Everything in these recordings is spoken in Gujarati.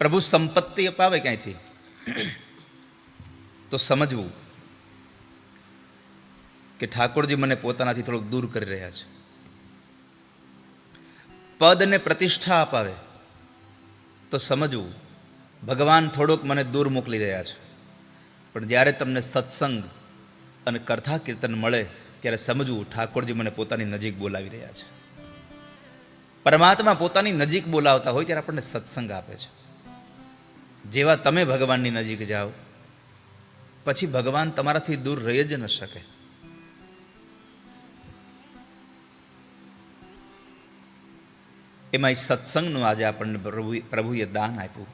પ્રભુ સંપત્તિ અપાવે ક્યાંયથી? તો સમજવું કે ઠાકોરજી મને પોતાનાથી થોડુંક દૂર કરી રહ્યા છે. પદ અને પ્રતિષ્ઠા અપાવે તો સમજવું ભગવાન થોડોક મને દૂર મોકલી રહ્યા છે. પણ જ્યારે તમને સત્સંગ અને કથા કીર્તન મળે ત્યારે સમજવું ઠાકોરજી મને પોતાની નજીક બોલાવી રહ્યા છે. પરમાત્મા પોતાની નજીક બોલાવતા હોય ત્યારે આપણને સત્સંગ આપે છે. જેવા તમે ભગવાનની નજીક જાઓ, પછી ભગવાન તમારાથી દૂર રહી જ ન શકે. એમાં સત્સંગનું આજે આપણને પ્રભુ પ્રભુએ દાન આપ્યું.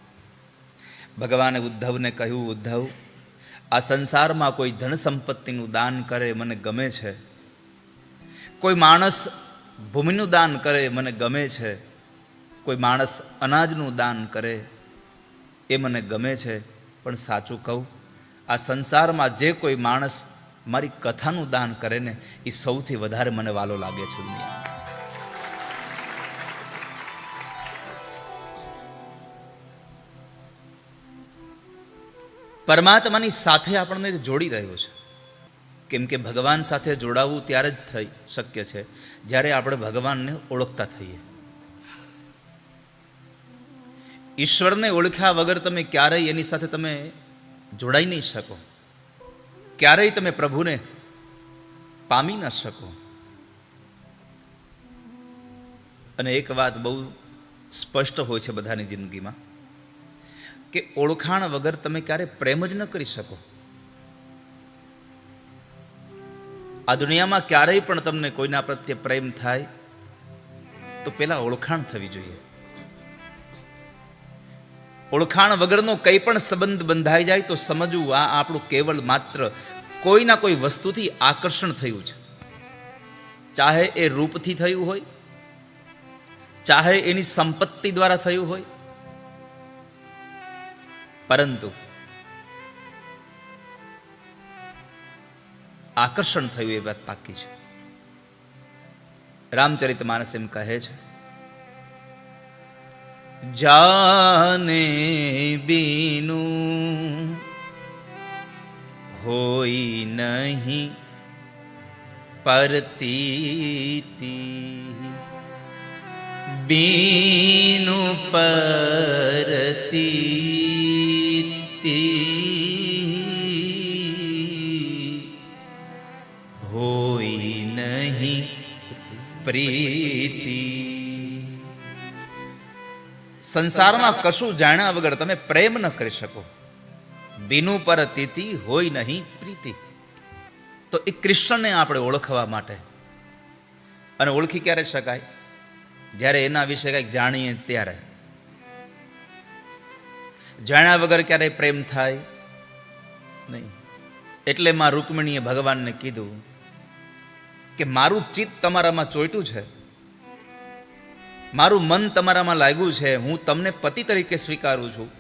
ભગવાને ઉદ્ધવને કહ્યું, ઉદ્ધવ, આ સંસારમાં કોઈ ધન સંપત્તિનું દાન કરે મને ગમે છે. કોઈ માણસ ભૂમિનું દાન કરે મને ગમે છે. કોઈ માણસ અનાજનું દાન કરે એ મને ગમે છે, પણ સાચું કહું, આ સંસારમાં જે કોઈ માણસ મારી કથાનું દાન કરે ને, એ સૌથી વધારે મને વાલો લાગે છે પરમાત્માની સાથે આપણને જોડી રહ્યો છે. કેમ કે ભગવાન સાથે જોડાવવું ત્યારે જ થઈ શક્ય છે, જ્યારે આપણે ભગવાનને ઓળખતા થઈએ. ઈશ્વરને ઓળખ્યા વગર તમે ક્યારેય એની સાથે તમે જોડાઈ નહીં શકો. ક્યારેય તમે પ્રભુને પામી ન શકો. અને એક વાત બહુ સ્પષ્ટ હોય છે બધાની જિંદગીમાં, કે ઓળખાણ વગર તમે ક્યારે પ્રેમ જ ન કરી શકો. આ દુનિયામાં ક્યારેય પણ તમને કોઈના પ્રત્યે પ્રેમ થાય, તો પેલા ઓળખાણ થવી જોઈએ. ઓળખાણ વગરનો કંઈ પણ સંબંધ બંધાઈ જાય તો સમજવું આ આપણું કેવળ માત્ર કોઈના કોઈ વસ્તુથી આકર્ષણ થયું છે. ચાહે એ રૂપથી થયું હોય, ચાહે એની સંપત્તિ દ્વારા થયું હોય. પરંતુ આકર્ષણ થયું એ વાત પાકી છે. રામચરિત માનસ એમ કહે છે જાને બીનું હોય નહીં પરતીતી. બીનું પરતીતી હોય નહીં પ્રીતિ સંસારમાં કશું જાણ્યા વગર તમે પ્રેમ ન કરી શકો. બીનું પર તિથિ હોય નહીં પ્રીતિ. તો એ કૃષ્ણને આપણે ઓળખવા માટે. અને ઓળખી ક્યારે શકાય? જ્યારે એના વિશે કંઈક જાણીએ ત્યારે. જાણ્યા વગર ક્યારે પ્રેમ થાય? નહીં. એટલે માં રૂકમિણીએ ભગવાનને કીધું કે મારું ચિત્ત તમારામાં ચોંટ્યું છે. મારું મન તમારામાં લાગ્યું છે, હું તમને પતિ તરીકે સ્વીકારું છું.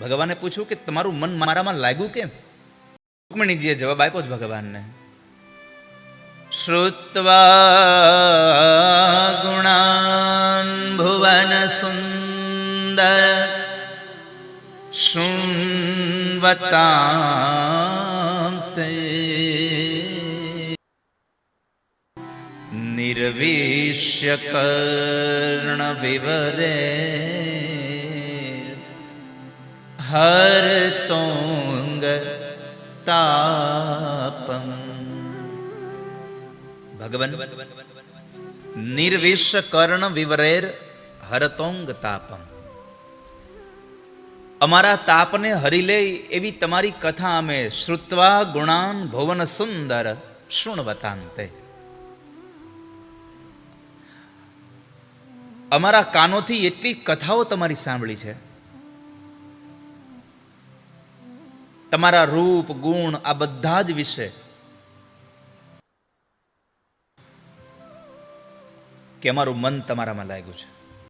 ભગવાને પૂછ્યું કે તમારું મન મારામાં લાગ્યું કેમ? રૂકમણીજીએ જવાબ આપ્યો જ ભગવાનને. શ્રુત્વા ગુણાન ભુવન સુંદર શૃણવતા निर्विश्य कर्णविवरे हरतोङ्ग तापम् ભગવન નિર્વિશ્ય કર્ણ વિવરેર હરતોંગ તાપમ અમારા તાપને હરી લે એવી તમારી કથા અમે શ્રુત્વા ગુણાન ભુવન સુંદર શૃણવતાંતે અમારા કાનોથી એટલી કથાઓ તમારી સાંભળી છે. તમારા રૂપ, ગુણ, આ બધા જ વિશે કે અમારું મન તમારામાં લાગ્યું છે.